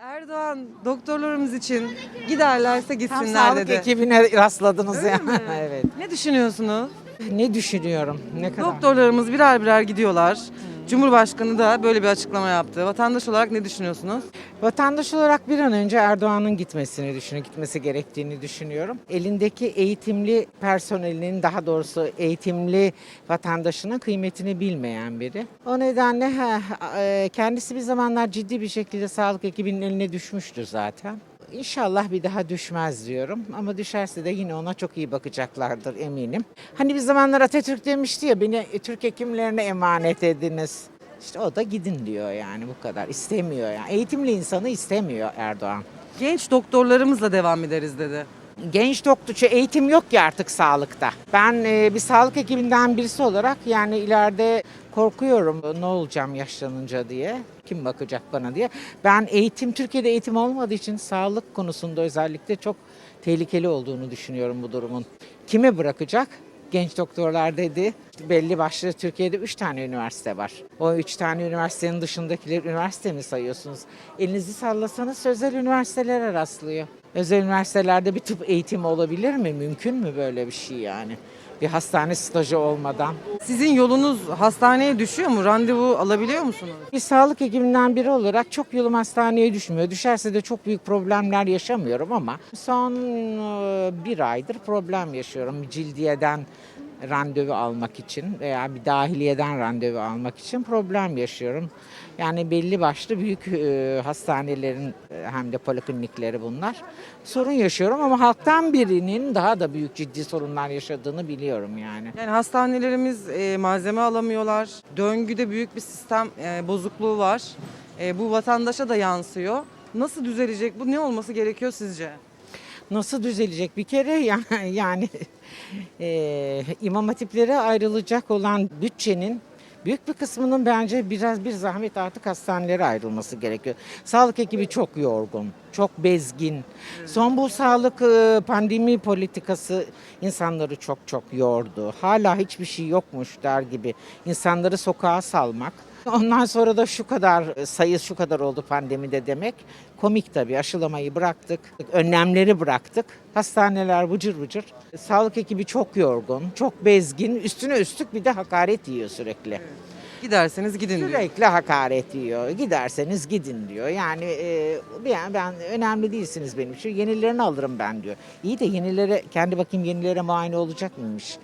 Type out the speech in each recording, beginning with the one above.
Erdoğan doktorlarımız için giderlerse Tam gitsinler sağlık dedi. ekibine rastladınız Öyle ya. mi? evet. Ne düşünüyorsunuz? Ne düşünüyorum? Ne kadar? Doktorlarımız birer birer gidiyorlar. Cumhurbaşkanı da böyle bir açıklama yaptı. Vatandaş olarak ne düşünüyorsunuz? Vatandaş olarak bir an önce Erdoğan'ın gitmesini düşünüyorum, gitmesi gerektiğini düşünüyorum. Elindeki eğitimli personelinin daha doğrusu eğitimli vatandaşının kıymetini bilmeyen biri. O nedenle ha, e, kendisi bir zamanlar ciddi bir şekilde sağlık ekibinin eline düşmüştür zaten. İnşallah bir daha düşmez diyorum ama düşerse de yine ona çok iyi bakacaklardır eminim. Hani bir zamanlar Atatürk demişti ya beni Türk hekimlerine emanet ediniz. İşte o da gidin diyor yani bu kadar. İstemiyor yani. Eğitimli insanı istemiyor Erdoğan. Genç doktorlarımızla devam ederiz dedi. Genç doktorcu eğitim yok ki artık sağlıkta. Ben e, bir sağlık ekibinden birisi olarak yani ileride korkuyorum ne olacağım yaşlanınca diye. Kim bakacak bana diye. Ben eğitim Türkiye'de eğitim olmadığı için sağlık konusunda özellikle çok tehlikeli olduğunu düşünüyorum bu durumun. Kime bırakacak? Genç doktorlar dedi. Belli başlı Türkiye'de 3 tane üniversite var. O 3 tane üniversitenin dışındakileri üniversite mi sayıyorsunuz? Elinizi sallasanız sözel üniversitelere rastlıyor. Özel üniversitelerde bir tıp eğitimi olabilir mi? Mümkün mü böyle bir şey yani? Bir hastane stajı olmadan. Sizin yolunuz hastaneye düşüyor mu? Randevu alabiliyor musunuz? Bir sağlık ekibinden biri olarak çok yolum hastaneye düşmüyor. Düşerse de çok büyük problemler yaşamıyorum ama son e, bir aydır problem yaşıyorum. Cildiyeden randevu almak için veya bir dahiliyeden randevu almak için problem yaşıyorum. Yani belli başlı büyük e, hastanelerin e, hem de poliklinikleri bunlar. Sorun yaşıyorum ama halktan birinin daha da büyük ciddi sorunlar yaşadığını biliyorum yani. Yani hastanelerimiz e, malzeme alamıyorlar. Döngüde büyük bir sistem e, bozukluğu var. E, bu vatandaşa da yansıyor. Nasıl düzelecek? Bu ne olması gerekiyor sizce? Nasıl düzelecek? Bir kere yani, yani eee imam hatiplere ayrılacak olan bütçenin büyük bir kısmının bence biraz bir zahmet artık hastanelere ayrılması gerekiyor. Sağlık ekibi çok yorgun, çok bezgin. Son bu sağlık e, pandemi politikası insanları çok çok yordu. Hala hiçbir şey yokmuş der gibi insanları sokağa salmak. Ondan sonra da şu kadar sayı şu kadar oldu pandemide demek. Komik tabii aşılamayı bıraktık, önlemleri bıraktık. Hastaneler bıcır bıcır. Sağlık ekibi çok yorgun, çok bezgin. Üstüne üstlük bir de hakaret yiyor sürekli. Giderseniz gidin diyor. Sürekli hakaret yiyor. Giderseniz gidin diyor. Yani e, ben, ben önemli değilsiniz benim için. Yenilerini alırım ben diyor. İyi de yenilere kendi bakayım yenilere muayene olacak mıymış?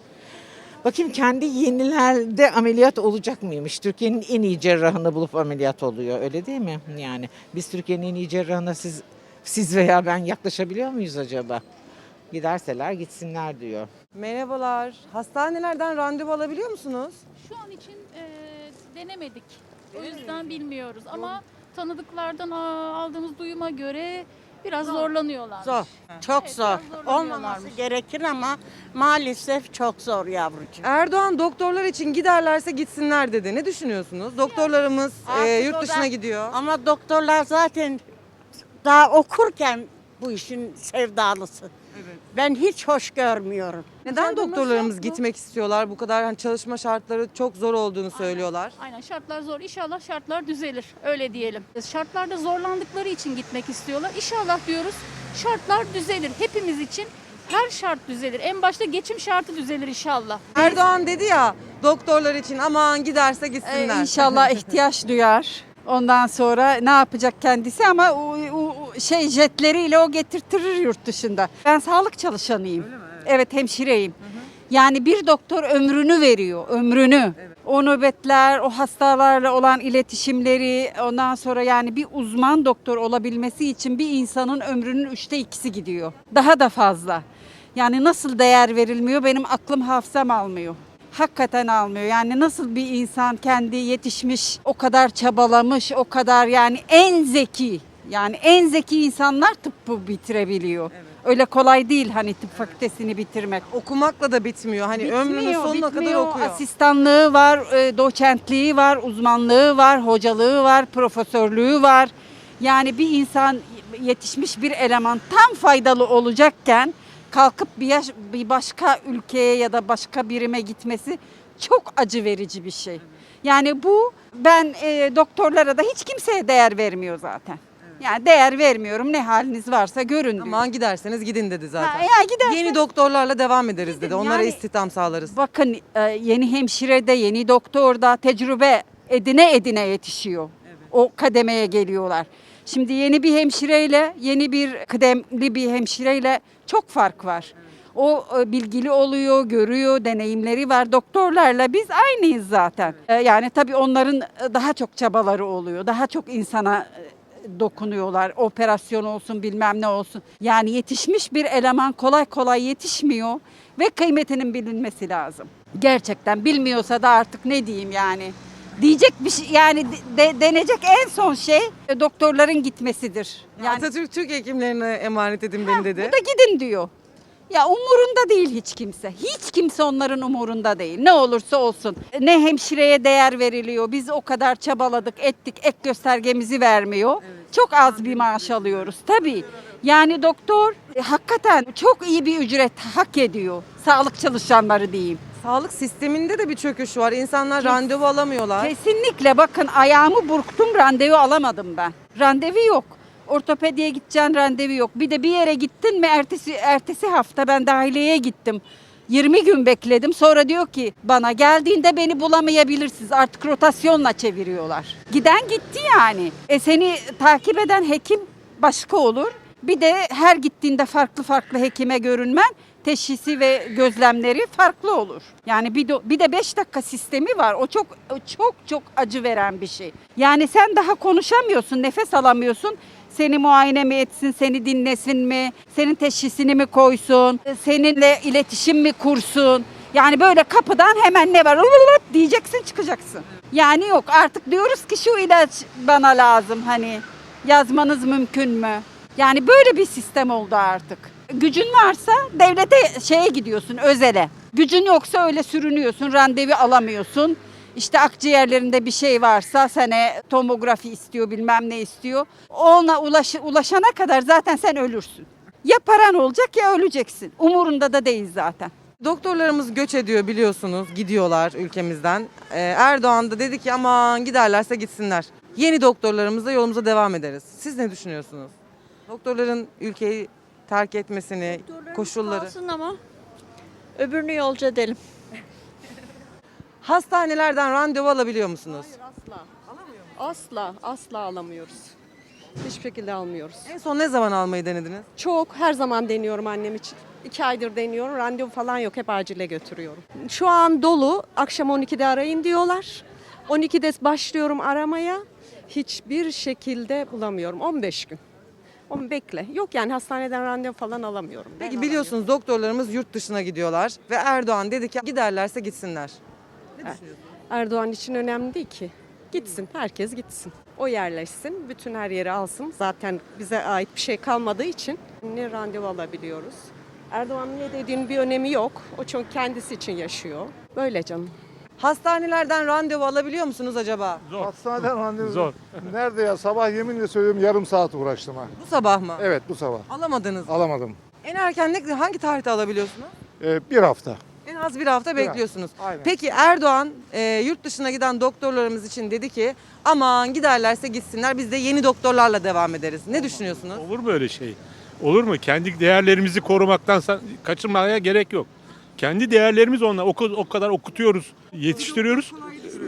Bakayım kendi yenilerde ameliyat olacak mıymış? Türkiye'nin en iyi cerrahını bulup ameliyat oluyor. Öyle değil mi? Yani biz Türkiye'nin en iyi cerrahına siz siz veya ben yaklaşabiliyor muyuz acaba? Giderseler gitsinler diyor. Merhabalar. Hastanelerden randevu alabiliyor musunuz? Şu an için e, denemedik. O yüzden bilmiyoruz ama tanıdıklardan aa, aldığımız duyuma göre biraz zorlanıyorlar. Zor. Çok Evet, zor. biraz zorlanıyorlarmış. Olmaması gerekir ama maalesef çok zor yavrucuğum. Erdoğan doktorlar için giderlerse gitsinler dedi. Ne düşünüyorsunuz? Doktorlarımız e, Artık yurt o dışına da- gidiyor. Ama doktorlar zaten daha okurken bu işin sevdalısı. Ben hiç hoş görmüyorum. Neden doktorlarımız yok mu? gitmek istiyorlar? Bu kadar hani çalışma şartları çok zor olduğunu söylüyorlar. Aynen şartlar zor. İnşallah şartlar düzelir. Öyle diyelim. Şartlarda zorlandıkları için gitmek istiyorlar. İnşallah diyoruz şartlar düzelir. Hepimiz için her şart düzelir. En başta geçim şartı düzelir inşallah. Erdoğan dedi ya doktorlar için aman giderse gitsinler. Ee, inşallah ihtiyaç duyar. Ondan sonra ne yapacak kendisi ama o, o- şey jetleriyle o getirtirir yurt dışında. Ben sağlık çalışanıyım. Evet hemşireyim. Yani bir doktor ömrünü veriyor, ömrünü. O nöbetler, o hastalarla olan iletişimleri, ondan sonra yani bir uzman doktor olabilmesi için bir insanın ömrünün üçte ikisi gidiyor. Daha da fazla. Yani nasıl değer verilmiyor benim aklım hafızam almıyor. Hakikaten almıyor. Yani nasıl bir insan kendi yetişmiş, o kadar çabalamış, o kadar yani en zeki, yani en zeki insanlar tıbbı bitirebiliyor. Öyle kolay değil hani tıp fakültesini bitirmek. Okumakla da bitmiyor. Hani ömrünün Bitmiyor, sonuna kadar bitmiyor. okuyor. Asistanlığı var, e, doçentliği var, uzmanlığı var, hocalığı var, profesörlüğü var. Yani bir insan yetişmiş bir eleman tam faydalı olacakken kalkıp bir, yaş- bir başka ülkeye ya da başka birime gitmesi çok acı verici bir şey. Yani bu ben e, doktorlara da hiç kimseye değer vermiyor zaten. Yani değer vermiyorum. Ne haliniz varsa görün diyor. Aman giderseniz gidin dedi zaten. Ha, ya gidersen- Yeni doktorlarla devam ederiz dedi. Onlara Yani- istihdam sağlarız. Bakın e, yeni hemşirede, yeni doktorda tecrübe edine edine yetişiyor. O kademeye geliyorlar. Şimdi yeni bir hemşireyle, yeni bir kıdemli bir hemşireyle çok fark var. O e, bilgili oluyor, görüyor, deneyimleri var. Doktorlarla biz aynıyız zaten. E, Yani tabii onların e, daha çok çabaları oluyor. Daha çok insana dokunuyorlar. Operasyon olsun bilmem ne olsun. Yani yetişmiş bir eleman kolay kolay yetişmiyor ve kıymetinin bilinmesi lazım. Gerçekten bilmiyorsa da artık ne diyeyim yani. Diyecek bir şey yani de- denecek en son şey e, doktorların gitmesidir. Yani Atatürk Türk hekimlerine emanet edin beni dedi. bu da gidin diyor. Ya umurunda değil hiç kimse. Hiç kimse onların umurunda değil. Ne olursa olsun. Ne hemşireye değer veriliyor. Biz o kadar çabaladık, ettik. Ek göstergemizi vermiyor. Çok az bir maaş alıyoruz tabii. Yani doktor e, hakikaten çok iyi bir ücret hak ediyor. Sağlık çalışanları diyeyim. Sağlık sisteminde de bir çöküş var. İnsanlar randevu alamıyorlar. Kesinlikle bakın ayağımı burktum randevu alamadım ben. Randevu yok. Ortopediye gideceksin randevu yok. Bir de bir yere gittin mi ertesi ertesi hafta ben dahiliyeye gittim. 20 gün bekledim. Sonra diyor ki bana geldiğinde beni bulamayabilirsiniz. Artık rotasyonla çeviriyorlar. Giden gitti yani. E seni takip eden hekim başka olur. Bir de her gittiğinde farklı farklı hekime görünmen teşhisi ve gözlemleri farklı olur. Yani bir de, bir de 5 dakika sistemi var. O çok çok çok acı veren bir şey. Yani sen daha konuşamıyorsun, nefes alamıyorsun. Seni muayene mi etsin, seni dinlesin mi, senin teşhisini mi koysun, seninle iletişim mi kursun? Yani böyle kapıdan hemen ne var Lılılıp diyeceksin çıkacaksın. Yani yok artık diyoruz ki şu ilaç bana lazım hani yazmanız mümkün mü? Yani böyle bir sistem oldu artık. Gücün varsa devlete şeye gidiyorsun özele. Gücün yoksa öyle sürünüyorsun, randevu alamıyorsun. İşte akciğerlerinde bir şey varsa sana tomografi istiyor bilmem ne istiyor. Ona ulaş, ulaşana kadar zaten sen ölürsün. Ya paran olacak ya öleceksin. Umurunda da değil zaten. Doktorlarımız göç ediyor biliyorsunuz. Gidiyorlar ülkemizden. Ee, Erdoğan da dedi ki aman giderlerse gitsinler. Yeni doktorlarımızla yolumuza devam ederiz. Siz ne düşünüyorsunuz? Doktorların ülkeyi terk etmesini, koşulları. Kalsın ama öbürünü yolcu edelim. Hastanelerden randevu alabiliyor musunuz? Asla. Asla, asla alamıyoruz. Hiçbir şekilde almıyoruz. En son ne zaman almayı denediniz? Çok her zaman deniyorum annem için. İki aydır deniyorum. Randevu falan yok. Hep acile götürüyorum. Şu an dolu. Akşam 12'de arayın diyorlar. 12'de başlıyorum aramaya. Hiçbir şekilde bulamıyorum. 15 gün. Onu bekle. Yok yani hastaneden randevu falan alamıyorum. Ben Peki biliyorsunuz doktorlarımız yurt dışına gidiyorlar ve Erdoğan dedi ki giderlerse gitsinler. alamıyorum. Erdoğan için önemli değil ki. Gitsin. Herkes gitsin. O yerleşsin. Bütün her yeri alsın. Zaten bize ait bir şey kalmadığı için ne randevu alabiliyoruz. Erdoğan'ın ne dediğinin bir önemi yok. O çünkü kendisi için yaşıyor. Böyle canım. Hastanelerden randevu alabiliyor musunuz acaba? Hastaneden randevu. Zor. Nerede ya? Sabah yeminle söylüyorum yarım saat uğraştım ha. Bu sabah mı? Evet bu sabah. Alamadınız. Alamadım. En erken ne, hangi tarihte alabiliyorsunuz? Ee, bir hafta. En az bir hafta Bir hafta. bekliyorsunuz. Aynen. Peki Erdoğan e, yurt dışına giden doktorlarımız için dedi ki aman giderlerse gitsinler biz de yeni doktorlarla devam ederiz. Ne düşünüyorsunuz? Olur mu öyle şey? Olur mu? Kendi değerlerimizi korumaktan sa- kaçınmaya gerek yok. Kendi değerlerimiz onlar. O, o kadar okutuyoruz, yetiştiriyoruz.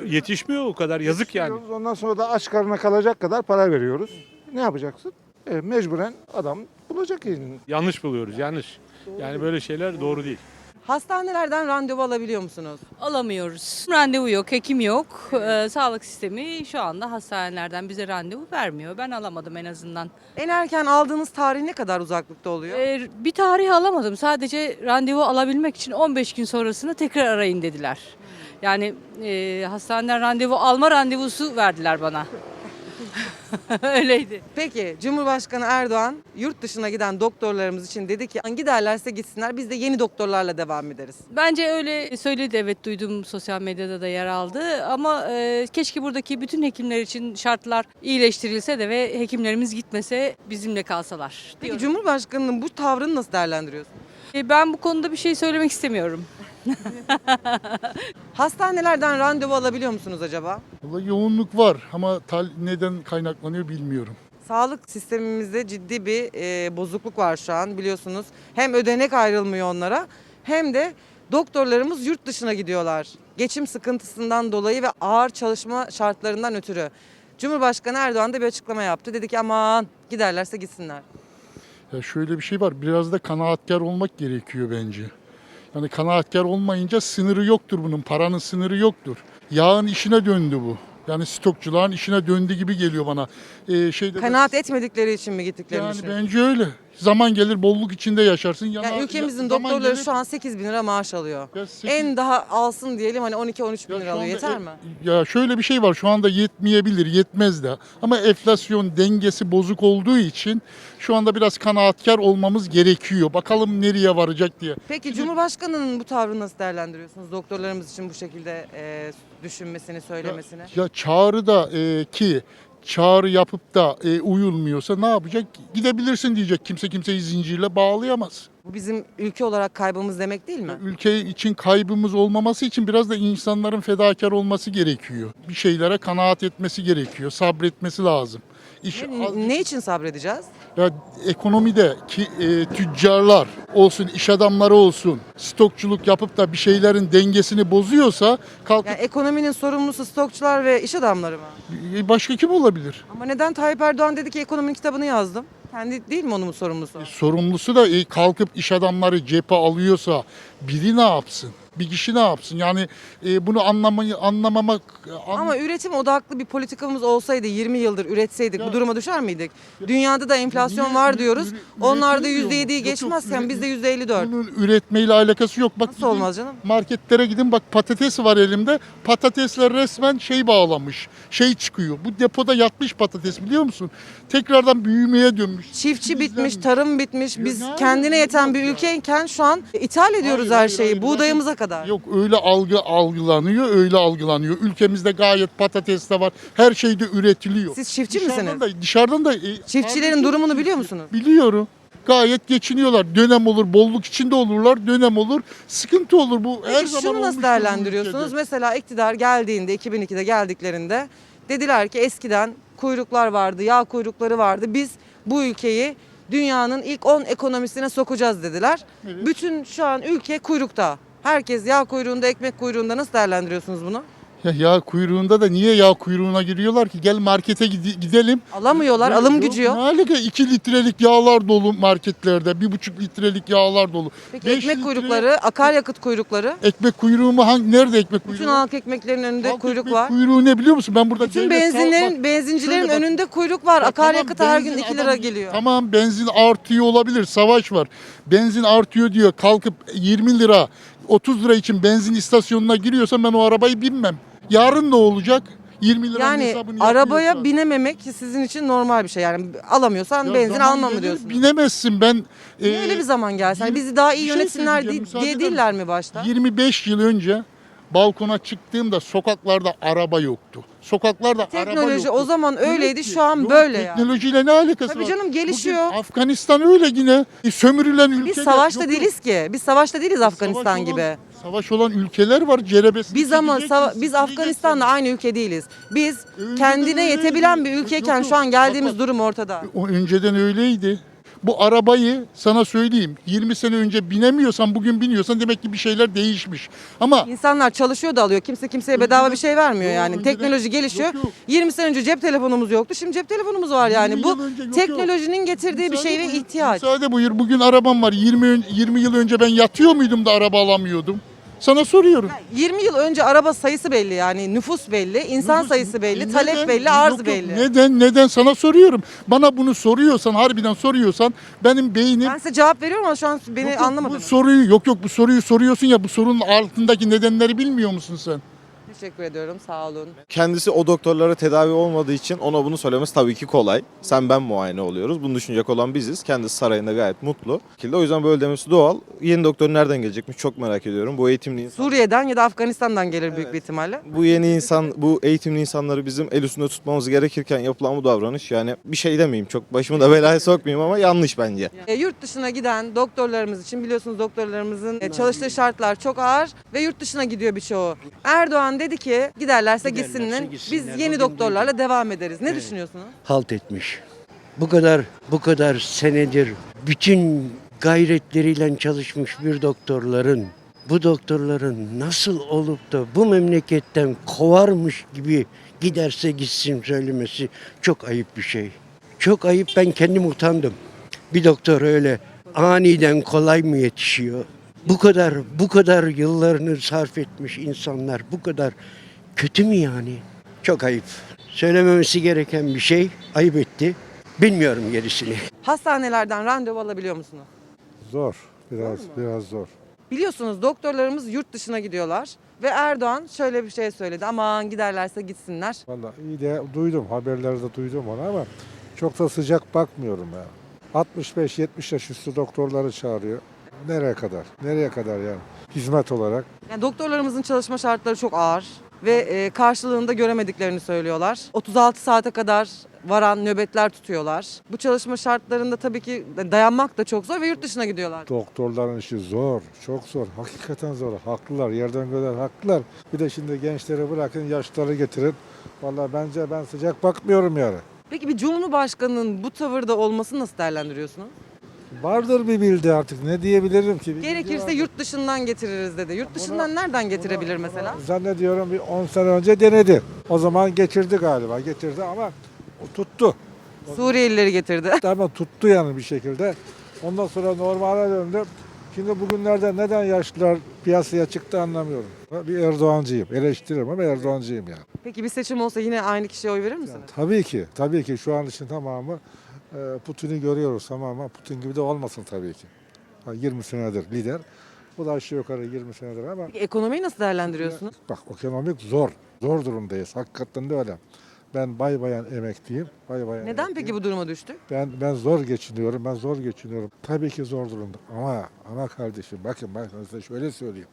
Yetişmiyor o kadar. Yazık yani. Ondan sonra da aç karnına kalacak kadar para veriyoruz. Ne yapacaksın? E, mecburen adam bulacak elini. Yanlış buluyoruz, yanlış. Yani böyle şeyler doğru değil. Hastanelerden randevu alabiliyor musunuz? Alamıyoruz. Randevu yok, hekim yok. Ee, sağlık sistemi şu anda hastanelerden bize randevu vermiyor. Ben alamadım en azından. En erken aldığınız tarih ne kadar uzaklıkta oluyor? Ee, bir tarih alamadım. Sadece randevu alabilmek için 15 gün sonrasını tekrar arayın dediler. Yani e, hastaneden randevu alma randevusu verdiler bana. Öyleydi. Peki Cumhurbaşkanı Erdoğan yurt dışına giden doktorlarımız için dedi ki giderlerse gitsinler biz de yeni doktorlarla devam ederiz. Bence öyle söyledi evet duydum sosyal medyada da yer aldı ama e, keşke buradaki bütün hekimler için şartlar iyileştirilse de ve hekimlerimiz gitmese bizimle kalsalar. Peki diyorum. Cumhurbaşkanının bu tavrını nasıl değerlendiriyorsunuz? E, Ben bu konuda bir şey söylemek istemiyorum. Hastanelerden randevu alabiliyor musunuz acaba? Valla yoğunluk var ama tal neden kaynaklanıyor bilmiyorum. Sağlık sistemimizde ciddi bir e, bozukluk var şu an biliyorsunuz. Hem ödenek ayrılmıyor onlara hem de doktorlarımız yurt dışına gidiyorlar. Geçim sıkıntısından dolayı ve ağır çalışma şartlarından ötürü. Cumhurbaşkanı Erdoğan da bir açıklama yaptı. Dedi ki aman giderlerse gitsinler. Ya şöyle bir şey var. Biraz da kanaatkar olmak gerekiyor bence. Yani kanaatkar olmayınca sınırı yoktur bunun. Paranın sınırı yoktur. Yağın işine döndü bu. Yani stokçuların işine döndü gibi geliyor bana. Ee, şeyde de- Kanaat etmedikleri için mi gittiklerini yani düşünüyorsun? bence öyle. Zaman gelir bolluk içinde yaşarsın. Yani Yana- ülkemizin ya- zaman doktorları gelir- şu an 8 bin lira maaş alıyor. Ya sekiz- En daha alsın diyelim hani 12-13 bin Ya lira alıyor. Yeter e- mi? Ya şöyle bir şey var şu anda yetmeyebilir, yetmez de. Ama enflasyon dengesi bozuk olduğu için şu anda biraz kanaatkar olmamız gerekiyor. Bakalım nereye varacak diye. Peki Cumhurbaşkanı'nın bu tavrını nasıl değerlendiriyorsunuz? Doktorlarımız için bu şekilde e, düşünmesini, söylemesini. Ya çağrı da e, ki çağrı yapıp da e, uyulmuyorsa ne yapacak? Gidebilirsin diyecek. Kimse kimseyi zincirle bağlayamaz. Bu bizim ülke olarak kaybımız demek değil mi? Ülke için kaybımız olmaması için biraz da insanların fedakar olması gerekiyor. Bir şeylere kanaat etmesi gerekiyor. Sabretmesi lazım. İş, Ne, ne için sabredeceğiz? Ya ekonomide ki e, tüccarlar olsun, iş adamları olsun, stokçuluk yapıp da bir şeylerin dengesini bozuyorsa kalkıp Yani ekonominin sorumlusu stokçular ve iş adamları mı? e, başka kim olabilir? Ama neden Tayyip Erdoğan dedi ki ekonominin kitabını yazdım? Kendi değil mi onun sorumlusu? Sorumlusu da e, kalkıp iş adamları cephe alıyorsa biri ne yapsın? Bir kişi ne yapsın? Yani e, bunu anlamayı anlamamak an- Ama üretim odaklı bir politikamız olsaydı 20 yıldır üretseydik bu duruma düşer miydik? Dünyada da enflasyon Niye var diyoruz. Onlar da üretilmiyor mu? %7'yi Yok, yok, geçmezken bizde %54. bunun üretmeyle alakası yok. Bak Nasıl gidin olmaz canım? Marketlere gidin bak patates var elimde. Patatesler resmen şey bağlamış. Şey çıkıyor. Bu depoda yatmış patates biliyor musun? Tekrardan büyümeye dönmüş. Çiftçi bitmiş, tarım bitmiş. Ya Biz ne kendine yeten bir ya? ülkeyken şu an ithal ediyoruz Hayır, her hayır, şeyi. hayır. Buğdayımıza Zaten- kadar. Yok öyle algı algılanıyor, öyle algılanıyor. Ülkemizde gayet patates de var. Her şey de üretiliyor. Siz çiftçi dışarıdan misiniz? Da, dışarıdan da e, Çiftçilerin kardeşim durumunu biliyor musunuz? Biliyorum. Gayet geçiniyorlar. Dönem olur, bolluk içinde olurlar. Dönem olur, sıkıntı olur. Bu her Peki zaman şunu nasıl değerlendiriyorsunuz? Mesela iktidar geldiğinde 2002'de geldiklerinde dediler ki eskiden kuyruklar vardı, yağ kuyrukları vardı. Biz bu ülkeyi dünyanın ilk 10 ekonomisine sokacağız dediler. Evet. Bütün şu an ülke kuyrukta. Herkes yağ kuyruğunda, ekmek kuyruğunda nasıl değerlendiriyorsunuz bunu? Ya yağ kuyruğunda da niye yağ kuyruğuna giriyorlar ki? Gel markete gide- gidelim. Alamıyorlar, alım gücü yok. Ne alaka? 2 litrelik yağlar dolu marketlerde. 1,5 litrelik yağlar dolu. Peki Beş ekmek litre kuyrukları, akaryakıt kuyrukları. Ekmek kuyruğu mu? Hangi, nerede ekmek kuyruğu? Bütün halk ekmeklerin önünde Halk kuyruk ekmek var. Kuyruğu ne biliyor musun? Ben burada Bütün devlet benzinlerin, benzincilerin şöyle bak. önünde kuyruk var. Ya Akaryakıt tamam, her gün benzin 2 lira adam- geliyor. Tamam benzin artıyor olabilir. Savaş var. Benzin artıyor diyor. Kalkıp 20 lira 30 lira için benzin istasyonuna giriyorsa ben o arabayı binmem. Yarın ne olacak? 20 liranın Yani hesabını arabaya yapıyorsa. binememek sizin için normal bir şey. Yani alamıyorsan Ya benzin zaman alma mı gelir, diyorsun? Binemezsin ben. Niye e, öyle bir zaman gelsin? Hani yirmi- bizi daha iyi bir şey yönetsinler söyleyeceğim, diye, müsaade diye eder değiller mi başta? 25 yıl önce balkona çıktığımda sokaklarda araba yoktu. Sokaklarda araba Teknoloji yoktu. o zaman öyleydi şu an Yok, böyle ya. Teknolojiyle ne alakası Tabii var? canım, gelişiyor. Bugün Afganistan öyle yine. E, sömürülen ülkeler. Biz savaşta Yok, değiliz ki. Biz savaşta değiliz Savaş Afganistan olan- gibi. Savaş olan ülkeler var cerebesini Biz ama sava- biz sileceksin. Afganistan'la aynı ülke değiliz. Biz Önceden kendine öyleydi. yetebilen bir Yok, ülkeyken yok. şu an geldiğimiz Bak, durum ortada. O önceden öyleydi. Bu arabayı sana söyleyeyim 20 sene önce binemiyorsan bugün biniyorsan demek ki bir şeyler değişmiş. Ama İnsanlar çalışıyor da alıyor. Kimse kimseye bedava bir şey vermiyor Yok, yani. önceden- Teknoloji gelişiyor. Yok, yok. 20 sene önce cep telefonumuz yoktu. Şimdi cep telefonumuz var yani. 20 Bu yıl önce yok, teknolojinin getirdiği bir Müsaade şey ve buyur, ihtiyaç. Müsaade buyur. Bugün arabam var. 20 ön- 20 yıl önce ben yatıyor muydum da araba alamıyordum? Sana soruyorum. 20 yıl önce araba sayısı belli yani nüfus belli, insan Nüfus- sayısı belli, E talep neden? belli, arz Yok, yok. belli. Neden? Neden? Sana soruyorum. Bana bunu soruyorsan, harbiden soruyorsan benim beynim Ben size cevap veriyorum ama şu an beni Yok, yok, anlamadınız. Bu soruyu yok yok bu soruyu soruyorsun ya bu sorunun altındaki nedenleri bilmiyor musun sen? Teşekkür ediyorum. Sağ olun. Kendisi o doktorlara tedavi olmadığı için ona bunu söylemesi tabii ki kolay. Sen ben muayene oluyoruz. Bunu düşünecek olan biziz. Kendisi sarayında gayet mutlu. O yüzden böyle demesi doğal. Yeni doktor nereden gelecekmiş çok merak ediyorum. Bu eğitimli insan. Suriye'den ya da Afganistan'dan gelir büyük bir ihtimalle. Bu yeni insan, bu eğitimli insanları bizim el üstünde tutmamız gerekirken yapılan bu davranış yani bir şey demeyeyim çok başımı da belaya sokmayayım ama yanlış bence. E, yurt dışına giden doktorlarımız için biliyorsunuz doktorlarımızın e, çalıştığı şartlar çok ağır ve yurt dışına gidiyor birçoğu. Erdoğan dedi ki giderlerse, Giderlerse gitsinler. gitsinler. Biz yeni Bugün doktorlarla devam ederiz. Ne Evet. düşünüyorsunuz? halt etmiş. Bu kadar bu kadar senedir bütün gayretleriyle çalışmış bir doktorların bu doktorların nasıl olup da bu memleketten kovarmış gibi giderse gitsin söylemesi çok ayıp bir şey. Çok ayıp ben kendim utandım. Bir doktor öyle aniden kolay mı yetişiyor? Bu kadar bu kadar yıllarını sarf etmiş insanlar bu kadar kötü mü yani? Çok ayıp. Söylememesi gereken bir şey ayıp etti. Bilmiyorum gerisini. Hastanelerden randevu alabiliyor musunuz? Zor. Biraz biraz zor. Biliyorsunuz doktorlarımız yurt dışına gidiyorlar ve Erdoğan şöyle bir şey söyledi. Aman giderlerse gitsinler. Vallahi iyi de duydum. Haberlerde duydum onu ama çok da sıcak bakmıyorum ya. 65-70 yaş üstü doktorları çağırıyor. Nereye kadar? Nereye kadar yani? Hizmet olarak. Yani doktorlarımızın çalışma şartları çok ağır ve e, karşılığında göremediklerini söylüyorlar. 36 saate kadar varan nöbetler tutuyorlar. Bu çalışma şartlarında tabii ki dayanmak da çok zor ve yurt dışına gidiyorlar. Doktorların işi zor, çok zor. Hakikaten zor. Haklılar, yerden gören haklılar. Bir de şimdi gençleri bırakın, yaşlıları getirin. Vallahi bence ben sıcak bakmıyorum yani. Peki bir Cumhurbaşkanı'nın bu tavırda olmasını nasıl değerlendiriyorsunuz? Vardır bir bildi artık. Ne diyebilirim ki? Bir Gerekirse vardır. yurt dışından getiririz dedi. Yurt dışından nereden getirebilir mesela? Zannediyorum bir 10 sene önce denedi. O zaman geçirdi galiba. Getirdi ama o tuttu. Suriyelileri getirdi. Ama tuttu yani bir şekilde. Ondan sonra normale döndü. Şimdi bugünlerde neden yaşlılar piyasaya çıktı anlamıyorum. Bir Erdoğancıyım. Eleştiririm ama Erdoğancıyım yani. Peki bir seçim olsa yine aynı kişiye oy verir misiniz? Tabii ki. Tabii ki şu an için tamamı Putin'i görüyoruz ama Putin gibi de olmasın tabii ki. Ha, 20 senedir lider. Bu da aşağı yukarı 20 senedir ama Peki ekonomiyi nasıl değerlendiriyorsunuz? bak ekonomik zor. Zor durumdayız. Hakikaten de öyle. Ben bay bayan emekliyim. Bay bayan Neden emekliyim. peki bu duruma düştük? Ben ben zor geçiniyorum. Ben zor geçiniyorum. Tabii ki zor durumda. Ama ama kardeşim bakın ben size şöyle söyleyeyim.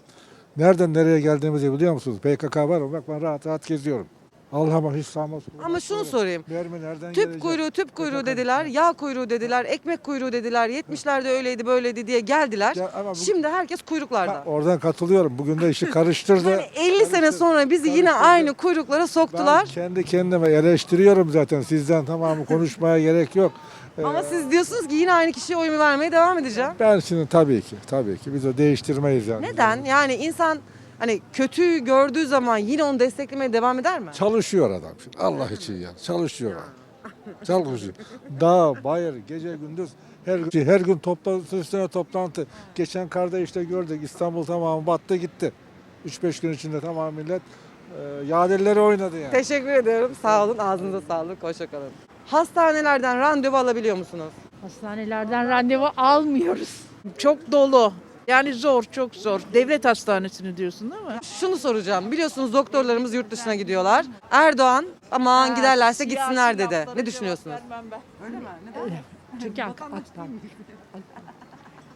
Nereden nereye geldiğimizi biliyor musunuz? PKK var mı? Bak ben rahat rahat geziyorum. Allah'ıma hiç sağma soluma Ama şunu sorayım. Mermi nereden Tüp gelecek? kuyruğu, tüp kuyruğu Efendim? dediler, yağ kuyruğu dediler, ekmek kuyruğu dediler. 70'lerde öyleydi böyleydi diye geldiler. Ya ama bu- Şimdi herkes kuyruklarda. Ha, oradan katılıyorum. Bugün de işi karıştırdı. Yani 50 sene sonra bizi yine karıştırdı. aynı kuyruklara ben soktular. kendi kendime eleştiriyorum zaten. Sizden tamamı konuşmaya gerek yok. Ee, Ama siz diyorsunuz ki yine aynı kişiye oyumu vermeye devam edeceğim. Ben şimdi tabii ki, tabii ki biz o değiştirmeyiz yani. Neden? Yani insan hani kötüyü gördüğü zaman yine onu desteklemeye devam eder mi? Çalışıyor adam şimdi. Allah için ya. Çalışıyor. Çalışıyor. Dağ, bayır, gece gündüz her gün, her gün toplantı üstüne toplantı. Geçen karda işte gördük İstanbul tamamı battı gitti. 3-5 gün içinde tamam millet e, yadelleri oynadı yani. Teşekkür ediyorum. Sağ olun. Ağzınıza sağlık. Hoşça kalın. Hastanelerden randevu alabiliyor musunuz? Hastanelerden randevu almıyoruz. Çok dolu. Yani zor, çok zor. Devlet hastanesini diyorsun değil mi? Şunu soracağım. Biliyorsunuz doktorlarımız yurt dışına gidiyorlar. Erdoğan aman giderlerse gitsinler dedi. Ne düşünüyorsunuz? Çünkü AK, AK Parti.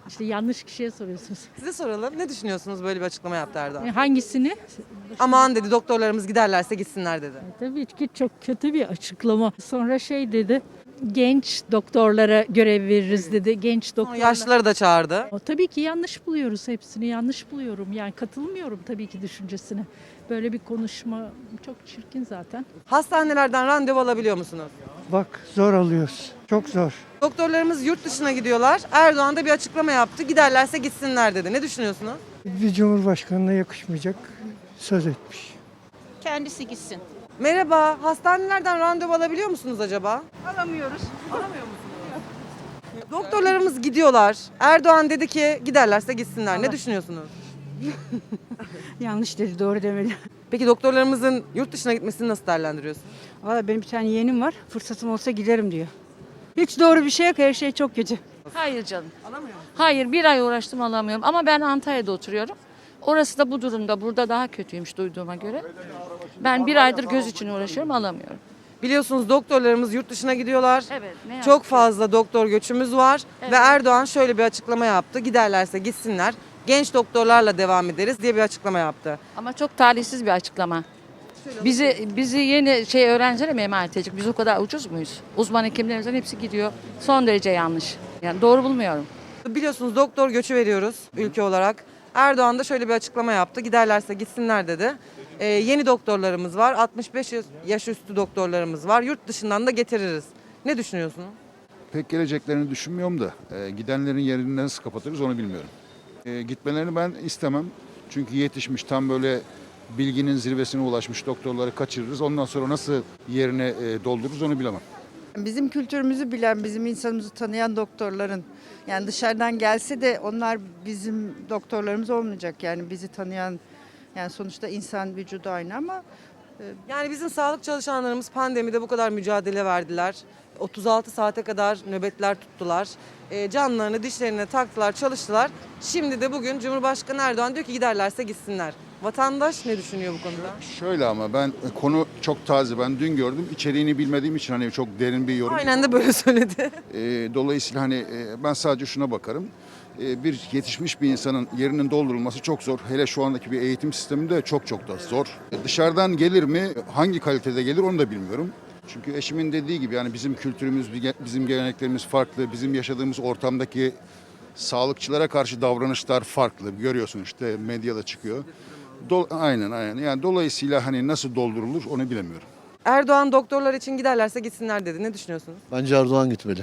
İşte yanlış kişiye soruyorsunuz. Size soralım. Ne düşünüyorsunuz böyle bir açıklama yaptı Erdoğan? Hangisini? Aman dedi doktorlarımız giderlerse gitsinler dedi. Tabii ki çok kötü bir açıklama. Sonra şey dedi. Genç doktorlara görev veririz dedi. Genç doktorlar. yaşlıları da çağırdı. O tabii ki yanlış buluyoruz hepsini. Yanlış buluyorum. Yani katılmıyorum tabii ki düşüncesine. Böyle bir konuşma çok çirkin zaten. Hastanelerden randevu alabiliyor musunuz? Bak zor alıyoruz. Çok zor. Doktorlarımız yurt dışına gidiyorlar. Erdoğan da bir açıklama yaptı. Giderlerse gitsinler dedi. Ne düşünüyorsunuz? Bir cumhurbaşkanına yakışmayacak söz etmiş. Kendisi gitsin. Merhaba. Hastanelerden randevu alabiliyor musunuz acaba? Alamıyoruz. Doktorlarımız gidiyorlar. Erdoğan dedi ki giderlerse gitsinler. Ne düşünüyorsunuz? Yanlış dedi, doğru demedi. Peki doktorlarımızın yurt dışına gitmesini nasıl değerlendiriyorsun? Valla benim bir tane yeğenim var. Fırsatım olsa giderim diyor. Hiç doğru bir şey yok. Her şey çok kötü. Hayır canım. Hayır bir ay uğraştım alamıyorum ama ben Antalya'da oturuyorum. Orası da bu durumda. Burada daha kötüymüş duyduğuma göre. Ben bir aydır göz için uğraşıyorum alamıyorum. Biliyorsunuz doktorlarımız yurt dışına gidiyorlar. Evet. Ne Çok fazla doktor göçümüz var Evet. ve Erdoğan şöyle bir açıklama yaptı. Giderlerse gitsinler. Genç doktorlarla devam ederiz diye bir açıklama yaptı. Ama çok talihsiz bir açıklama. Bizi bizi yeni şey öğrencilere mi emanet edecek? Biz o kadar ucuz muyuz? Uzman hekimlerimizin hepsi gidiyor. Son derece yanlış. Yani doğru bulmuyorum. Biliyorsunuz doktor göçü veriyoruz ülke olarak. Erdoğan da şöyle bir açıklama yaptı. Giderlerse gitsinler dedi. Ee, yeni doktorlarımız var. 65 yaş- yaş üstü doktorlarımız var. Yurt dışından da getiririz. Ne düşünüyorsunuz? pek geleceklerini düşünmüyorum da e, gidenlerin yerini nasıl kapatırız onu bilmiyorum. E, gitmelerini ben istemem. Çünkü yetişmiş tam böyle bilginin zirvesine ulaşmış doktorları kaçırırız. Ondan sonra nasıl yerine e, doldururuz onu bilemem. Bizim kültürümüzü bilen, bizim insanımızı tanıyan doktorların yani dışarıdan gelse de onlar bizim doktorlarımız olmayacak. Yani bizi tanıyan yani sonuçta insan vücudu aynı ama Yani bizim sağlık çalışanlarımız pandemide bu kadar mücadele verdiler. 36 saate kadar nöbetler tuttular. E, canlarını dişlerine taktılar, çalıştılar. Şimdi de bugün Cumhurbaşkanı Erdoğan diyor ki giderlerse gitsinler. Vatandaş ne düşünüyor bu konuda? Şöyle ama ben e, konu çok taze. Ben dün gördüm. İçeriğini bilmediğim için hani çok derin bir yorum. Aynen de böyle söyledi. E, dolayısıyla hani e, ben sadece şuna bakarım. E, bir yetişmiş bir insanın yerinin doldurulması çok zor. Hele şu andaki bir eğitim sisteminde çok çok da zor. Dışarıdan gelir mi? Hangi kalitede gelir onu da bilmiyorum. Çünkü eşimin dediği gibi yani bizim kültürümüz, bizim geleneklerimiz farklı. Bizim yaşadığımız ortamdaki sağlıkçılara karşı davranışlar farklı. Görüyorsun işte medyada çıkıyor. Do- aynen aynen. Yani dolayısıyla hani nasıl doldurulur onu bilemiyorum. Erdoğan doktorlar için giderlerse gitsinler dedi. Ne düşünüyorsunuz? Bence Erdoğan gitmeli.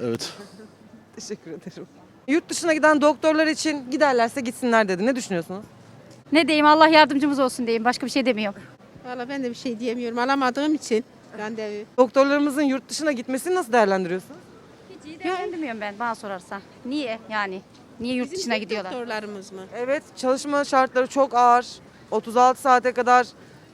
Evet. Teşekkür ederim. Yurt dışına giden doktorlar için giderlerse gitsinler dedi. Ne düşünüyorsunuz? Ne diyeyim Allah yardımcımız olsun diyeyim. Başka bir şey demiyorum. Valla ben de bir şey diyemiyorum. Alamadığım için randevu. Doktorlarımızın yurt dışına gitmesini nasıl değerlendiriyorsunuz? Hiç iyi değerlendirmiyorum ben bana sorarsa. Niye yani? Niye yurt dışına gidiyorlar? Doktorlarımız mı? Evet, çalışma şartları çok ağır. 36 saate kadar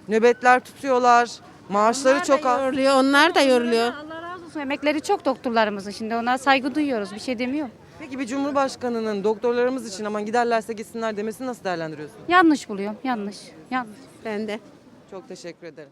nöbetler tutuyorlar. Maaşları çok az. yoruluyor. Onlar da yoruluyor. Allah razı olsun. Emekleri çok doktorlarımızın. Şimdi onlara saygı duyuyoruz. Bir şey demiyorum. Peki bir cumhurbaşkanının doktorlarımız için aman giderlerse gitsinler demesini nasıl değerlendiriyorsunuz? Yanlış buluyorum. Yanlış. Yanlış. Ben de. Çok teşekkür ederim.